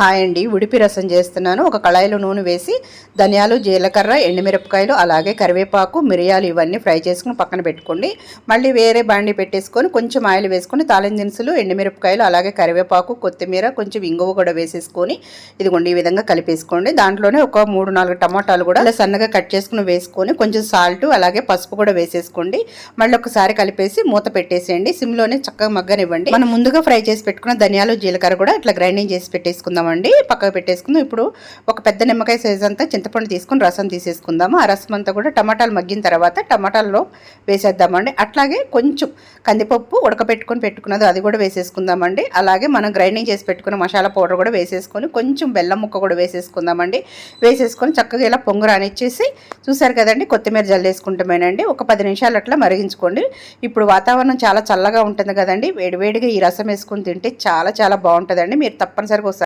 Hi అండి. ఉడిపి రసం చేస్తున్నాను. ఒక కళాయిలో నూనె వేసి ధనియాలు జీలకర్ర ఎండుమిరపకాయలు అలాగే కరివేపాకు మిరియాలు ఇవన్నీ ఫ్రై చేసుకుని పక్కన పెట్టుకోండి. మళ్ళీ వేరే బాండి పెట్టేసుకొని కొంచెం ఆయిల్ వేసుకొని తాలిం దినుసులు ఎండుమిరపకాయలు అలాగే కరివేపాకు కొత్తిమీర కొంచెం ఇంగువ కూడా వేసేసుకొని ఇదిగోండి ఈ విధంగా కలిపేసుకోండి. దాంట్లోనే ఒక మూడు నాలుగు టమాటాలు కూడా ఇలా సన్నగా కట్ చేసుకుని వేసుకొని కొంచెం సాల్ట్ అలాగే పసుపు కూడా వేసేసుకోండి. మళ్ళీ ఒకసారి కలిపేసి మూత పెట్టేసేయండి. సిమ్లోనే చక్కగా మగ్గనివ్వండి. మనం ముందుగా ఫ్రై చేసి పెట్టుకున్న ధనియాలు జీలకర్ర కూడా ఇట్లా గ్రైండింగ్ చేసి పెట్టేసుకుందామండి పక్కకు పెట్టేసుకుందాం. ఇప్పుడు ఒక పెద్ద నిమ్మకాయ సైజ్ అంతా చింతపండు తీసుకుని రసం తీసేసుకుందాము. ఆ రసం అంతా కూడా టమాటాలు మగ్గిన తర్వాత టమాటాల్లో వేసేద్దామండి. అట్లాగే కొంచెం కందిపప్పు ఉడకపెట్టుకొని పెట్టుకున్నది అది కూడా వేసేసుకుందామండి. అలాగే మనం గ్రైండింగ్ చేసి పెట్టుకున్న మసాలా పౌడర్ కూడా వేసేసుకొని కొంచెం బెల్లం ముక్క కూడా వేసేసుకుందామండి. వేసేసుకొని చక్కగా ఇలా పొంగు రానిచ్చేసి చూసారు కదండి కొత్తిమీర జల్లేసుకుంటామేనండి. ఒక పది నిమిషాలు అట్లా మరిగించుకోండి. ఇప్పుడు వాతావరణం చాలా చల్లగా ఉంటుంది కదండి. వేడివేడిగా ఈ రసం వేసుకొని తింటే చాలా చాలా బాగుంటుందండి. మీరు తప్పనిసరిగా